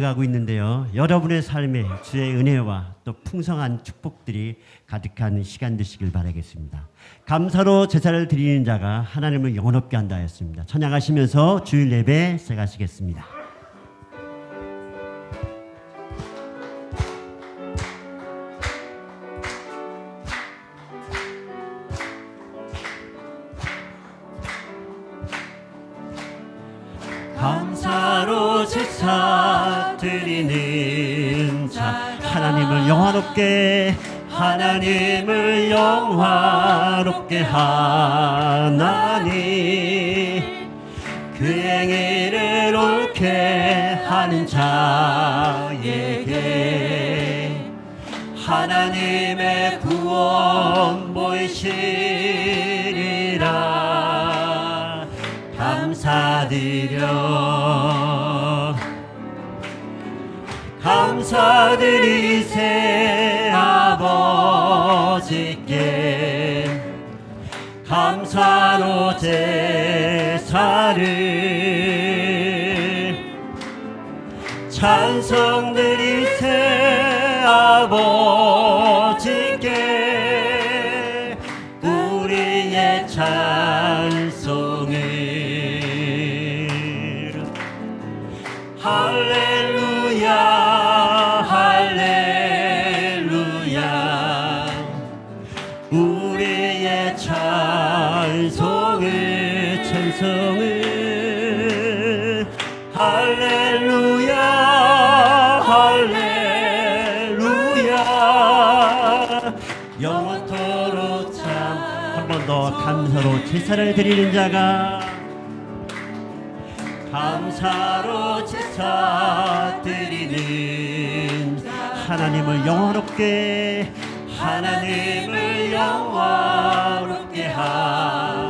가고 있는데요. 여러분의 삶에 주의 은혜와 또 풍성한 축복들이 가득한 시간 되시길 바라겠습니다. 감사로 제사를 드리는 자가 하나님을 영원롭게 한다 했습니다. 찬양하시면서 주일 예배 시작하시겠습니다. 드리는 자 하나님을 영화롭게 하나님을 영화롭게 하나니 그 행위를 옳게 하는 자에게 하나님의 구원 보이시리라. 감사드려 감사드리세 아버지께. 감사로 제사를 찬송드리세 아버지 우리의 찬송을 찬송을. 할렐루야 할렐루야. 영원토록 참 한 번 더 감사로 제사를 드리는 자가 감사로 제사 드리는 하나님을 영화롭게 하나님을 영화롭게 하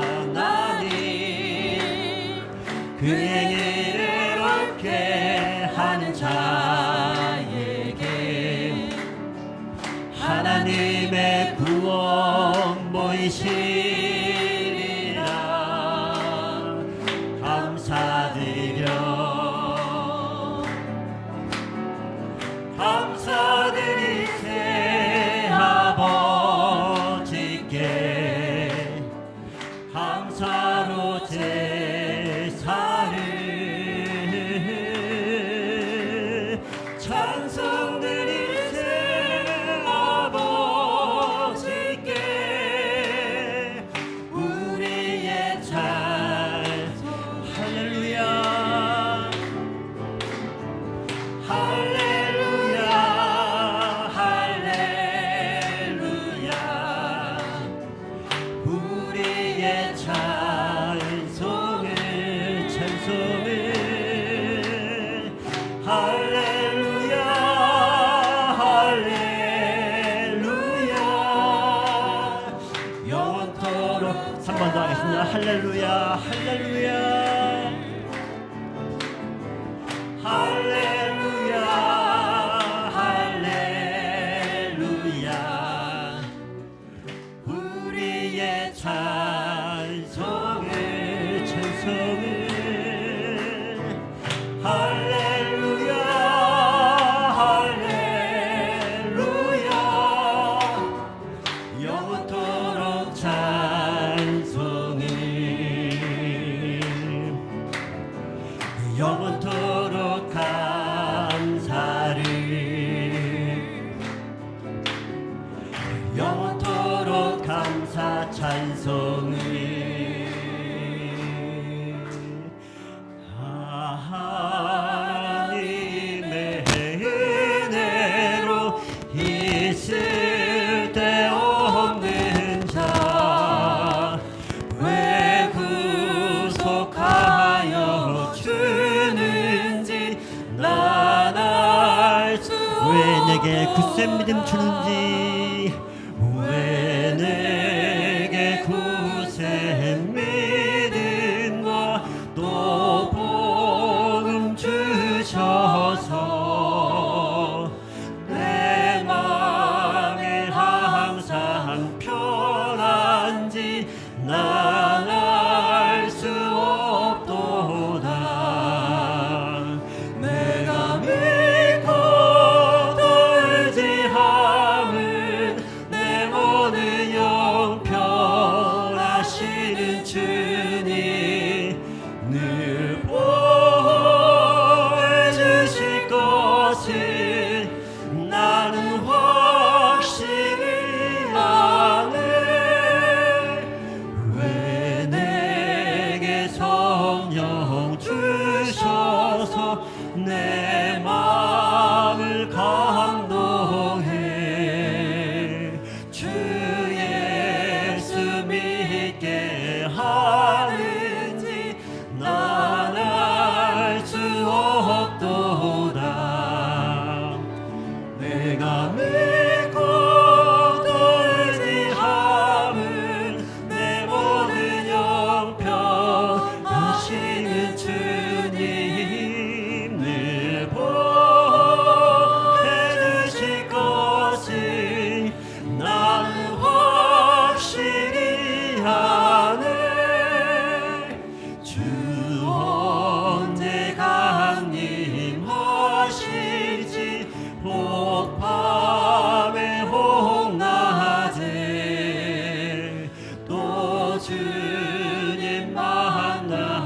할렐루야. 할렐루야. 할렐루야. 우리의 찬 내게 굳센 믿음 주는지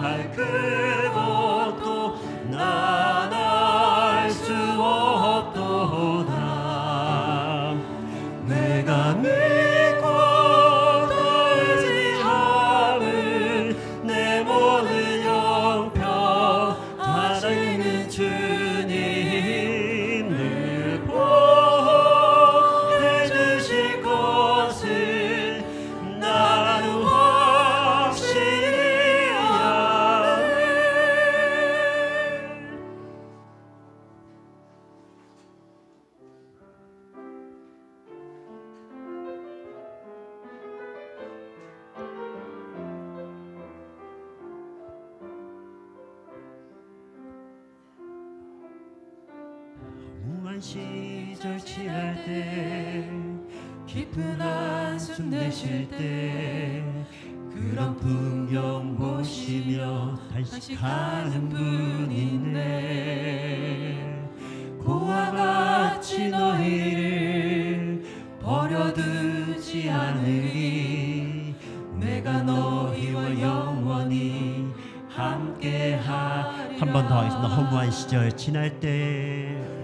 만날 무한 시절 지날 때 깊은 한숨 내쉴 때 그런 풍경 보시며 단식하는 분이 있네. 고와 같이 너희를 버려두지 않으리. 내가 너희와 영원히 함께하리라. 한 번 더 하겠습니다. 허무한 시절 지날 때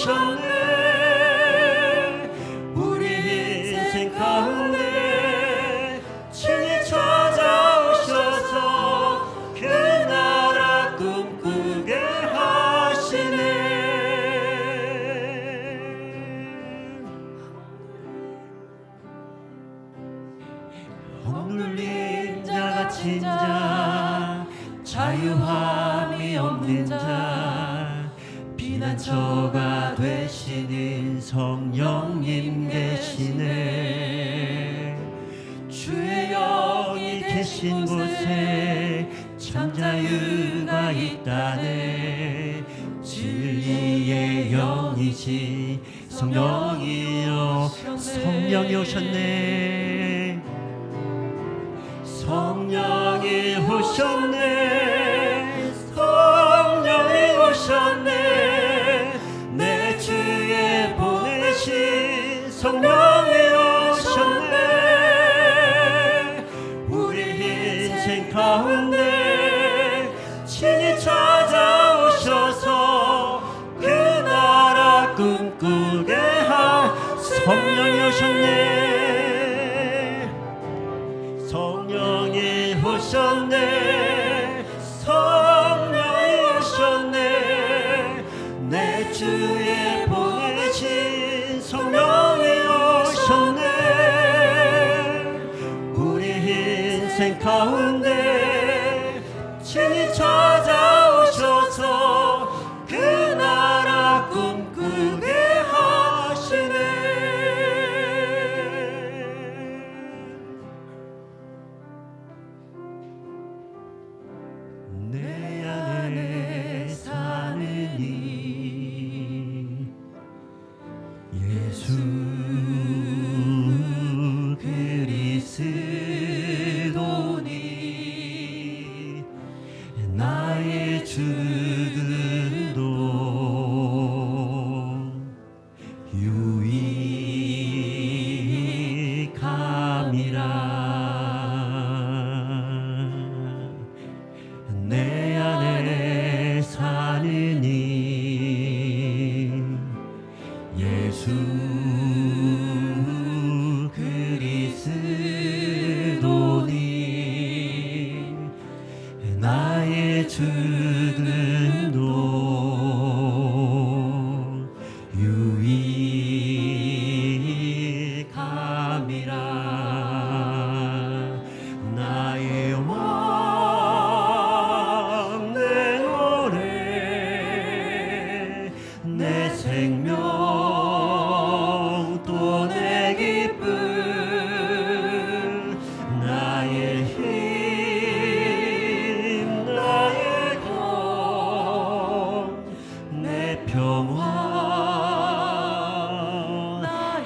오셨네 우리 인생 가운데 친히 찾아오셔서 그 나라 꿈꾸게 하시네. 억눌린 자가 친자 자유함이 없는 자 피난처가 되시는 성령님 계시네. 주의 영이 계신 곳에 참 자유가 있다네. 진리의 영이시 성령이여 성령이 오셨네. 성령이 오셨네. 성령이 오셨네 가운데 친히 찾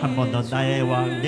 한번더 나의 왕